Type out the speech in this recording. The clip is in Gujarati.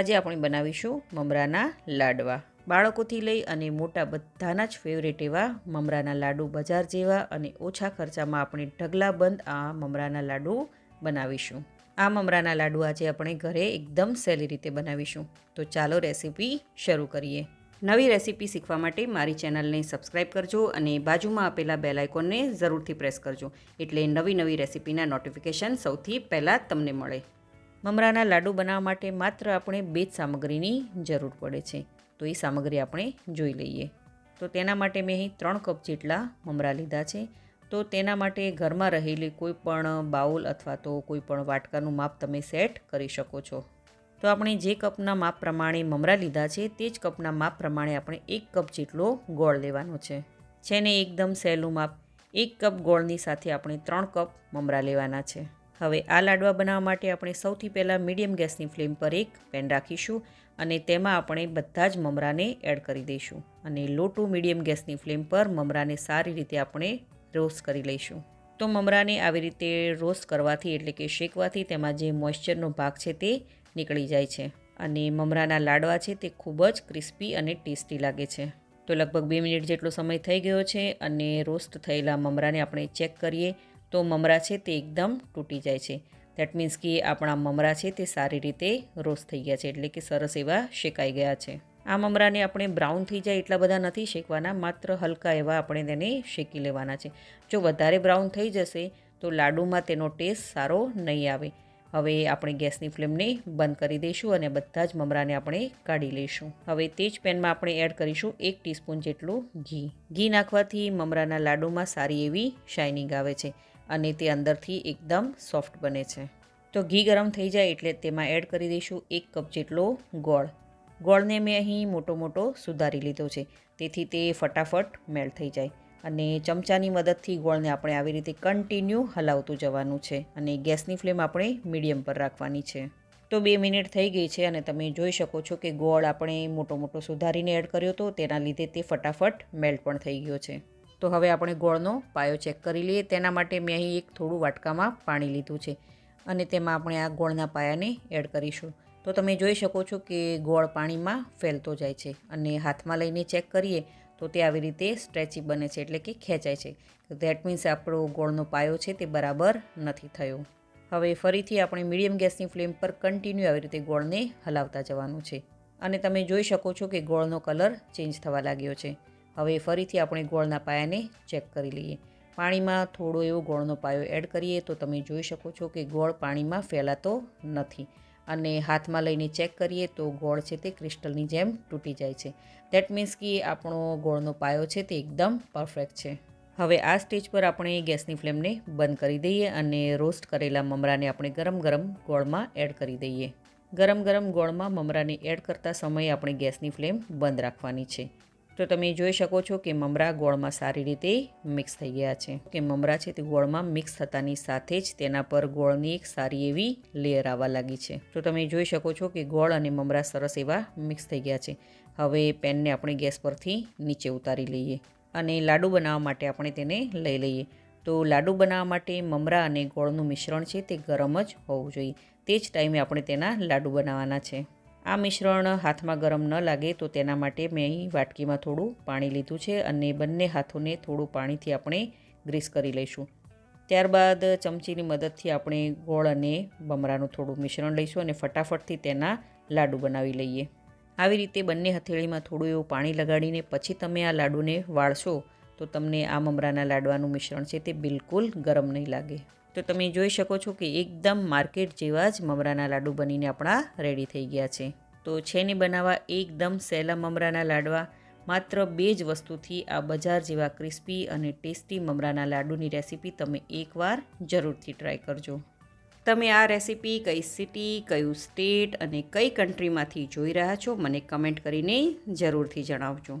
આજે આપણે બનાવીશું મમરાના લાડવા. બાળકોથી લઈ અને મોટા બધાના જ ફેવરેટ એવા મમરાના લાડુ બજાર જેવા અને ઓછા ખર્ચામાં આપણે ઢગલાબંધ આ મમરાના લાડુ બનાવીશું. આ મમરાના લાડુ આજે આપણે ઘરે એકદમ સહેલી રીતે બનાવીશું. તો ચાલો રેસીપી શરૂ કરીએ. નવી રેસીપી શીખવા માટે મારી ચેનલને સબસ્ક્રાઈબ કરજો અને બાજુમાં આપેલા બેલ આઇકોનને જરૂરથી પ્રેસ કરજો. એટલે નવી નવી રેસીપીના નોટિફિકેશન સૌથી પહેલાં તમને મળે. મમરાના લાડુ બનાવવા માટે માત્ર આપણે બે જ સામગ્રીની જરૂર પડે છે. તો એ સામગ્રી આપણે જોઈ લઈએ. તો તેના માટે મેં અહીં ત્રણ કપ જેટલા મમરા લીધા છે. તો તેના માટે ઘરમાં રહેલી કોઈ પણ બાઉલ અથવા તો કોઈ પણ વાટકાનું માપ તમે સેટ કરી શકો છો. તો આપણે જે કપના માપ પ્રમાણે મમરા લીધા છે, તે જ કપના માપ પ્રમાણે આપણે એક કપ જેટલો ગોળ લેવાનો છે. છે ને એકદમ સહેલું માપ. એક કપ ગોળની સાથે આપણે ત્રણ કપ મમરા લેવાના છે. હવે આ લાડવા બનાવવા માટે આપણે સૌથી પહેલાં મીડિયમ ગેસની ફ્લેમ પર એક પેન રાખીશું અને તેમાં આપણે બધા જ મમરાને એડ કરી દઈશું અને લો ટુ મીડિયમ ગેસની ફ્લેમ પર મમરાને સારી રીતે આપણે રોસ્ટ કરી લઈશું. તો મમરાને આવી રીતે રોસ્ટ કરવાથી એટલે કે શેકવાથી તેમાં જે મોઇશ્ચરનો ભાગ છે તે નીકળી જાય છે અને મમરાના લાડવા છે તે ખૂબ જ ક્રિસ્પી અને ટેસ્ટી લાગે છે. તો લગભગ બે મિનિટ જેટલો સમય થઈ ગયો છે અને રોસ્ટ થયેલા મમરાને આપણે ચેક કરીએ તો મમરા છે તે એકદમ તૂટી જાય છે. દેટ મીન્સ કે આપણા મમરા છે તે સારી રીતે રોસ્ટ થઈ ગયા છે, એટલે કે સરસ એવા શેકાઈ ગયા છે. આ મમરાને આપણે બ્રાઉન થઈ જાય એટલા બધા નથી શેકવાના, માત્ર હલકા એવા આપણે તેને શેકી લેવાના છે. જો વધારે બ્રાઉન થઈ જશે, તો લાડુમાં તેનો ટેસ્ટ સારો નહીં આવે. હવે આપણે ગેસની ફ્લેમને બંધ કરી દઈશું અને બધા જ મમરાને આપણે કાઢી લઈશું. હવે તે જ પેનમાં આપણે એડ કરીશું એક ટીસ્પૂન જેટલું ઘી. ઘી નાખવાથી મમરાના લાડુમાં સારી એવી શાઇનિંગ આવે છે. અને તે અંદરથી એકદમ સોફ્ટ બને છે. તો ઘી ગરમ થઈ જાય એટલે તેમાં એડ કરી દઈશું એક કપ જેટલો ગોળ. ગોળને મેં અહીં મોટો મોટો સુધારી લીધો છે. તેથી તે ફટાફટ મેલ્ટ થઈ જાય. અને ચમચાની મદદથી ગોળને આપણે આવી રીતે કન્ટિન્યુ હલાવતું જવાનું છે અને ગેસની ફ્લેમ આપણે મીડિયમ પર રાખવાની છે. તો બે મિનિટ થઈ ગઈ છે અને તમે જોઈ શકો છો કે ગોળ આપણે મોટો મોટો સુધારીને એડ કર્યો હતો તેના લીધે તે ફટાફટ મેલ્ટ પણ થઈ ગયો છે. તો હવે આપણે ગોળનો પાયો ચેક કરી લઈએ. તેના માટે મેં અહીં એક થોડું વાટકામાં પાણી લીધું છે અને તેમાં આપણે આ ગોળના પાયાને એડ કરીશું. તો તમે જોઈ શકો છો કે ગોળ પાણીમાં ફેલતો જાય છે અને હાથમાં લઈને ચેક કરીએ તો તે આવી રીતે સ્ટ્રેચી બને છે એટલે કે ખેંચાય છે. ધેટ મીન્સ આપણો ગોળનો પાયો છે તે બરાબર નથી થયો. હવે ફરીથી આપણે મીડિયમ ગેસની ફ્લેમ પર કન્ટિન્યુ આવી રીતે ગોળને હલાવતા જવાનું છે. અને તમે જોઈ શકો છો કે ગોળનો કલર ચેન્જ થવા લાગ્યો છે. હવે ફરીથી આપણે ગોળના પાયાને ચેક કરી લઈએ. પાણીમાં થોડો એવો ગોળનો પાયો એડ કરીએ તો તમે જોઈ શકો છો કે ગોળ પાણીમાં ફેલાતો નથી. અને હાથમાં લઈને ચેક કરીએ તો ગોળ છે તે ક્રિસ્ટલની જેમ તૂટી જાય છે. દેટ મીન્સ કે આપણો ગોળનો પાયો છે તે એકદમ પરફેક્ટ છે. હવે આ સ્ટેજ પર આપણે ગેસની ફ્લેમને બંધ કરી દઈએ અને રોસ્ટ કરેલા મમરાને આપણે ગરમ ગરમ ગોળમાં એડ કરી દઈએ. ગરમ ગરમ ગોળમાં મમરાને એડ કરતા સમયે આપણે ગેસની ફ્લેમ બંધ રાખવાની છે. તો તમે જોઈ શકો છો કે મમરા ગોળમાં સારી રીતે મિક્સ થઈ ગયા છે. કે મમરા છે તે ગોળમાં મિક્સ થતાની સાથે જ તેના પર ગોળની એક સારી એવી લેયર આવવા લાગી છે. તો તમે જોઈ શકો છો કે ગોળ અને મમરા સરસ એવા મિક્સ થઈ ગયા છે. હવે પેનને આપણે ગેસ પરથી નીચે ઉતારી લઈએ અને લાડુ બનાવવા માટે આપણે તેને લઈ લઈએ. તો લાડુ બનાવવા માટે મમરા અને ગોળનું મિશ્રણ છે તે ગરમ જ હોવું જોઈએ. તે જ ટાઈમે આપણે તેના લાડુ બનાવવાના છે. આ મિશ્રણ હાથમાં ગરમ ન લાગે તો તેના માટે મેં વાટકીમાં થોડું પાણી લીધું છે અને બંને હાથોને થોડું પાણીથી આપણે ગ્રીસ કરી લઈશું. ત્યારબાદ ચમચીની મદદથી આપણે ગોળ અને બમરાનું થોડું મિશ્રણ લઈશું અને ફટાફટથી તેના લાડુ બનાવી લઈએ. આવી રીતે બંને હથેળીમાં થોડું એવું પાણી લગાડીને પછી તમે આ લાડુને વાળશો તો તમને આ મમરાના લાડવાનું મિશ્રણ છે તે બિલકુલ ગરમ નહીં લાગે. તો તમે જોઈ શકો છો કે એકદમ માર્કેટ જેવા જ મમરાના લાડુ બનીને આપણા રેડી થઈ ગયા છે. તો છે ને બનાવવા એકદમ સહેલા મમરાના લાડવા. માત્ર બે જ વસ્તુથી આ બજાર જેવા ક્રિસ્પી અને ટેસ્ટી મમરાના લાડુની રેસીપી તમે એકવાર જરૂરથી ટ્રાય કરજો. તમે આ રેસીપી કઈ સિટી કયું સ્ટેટ અને કઈ કન્ટ્રીમાંથી જોઈ રહ્યા છો, મને કમેન્ટ કરીને જરૂરથી જણાવજો.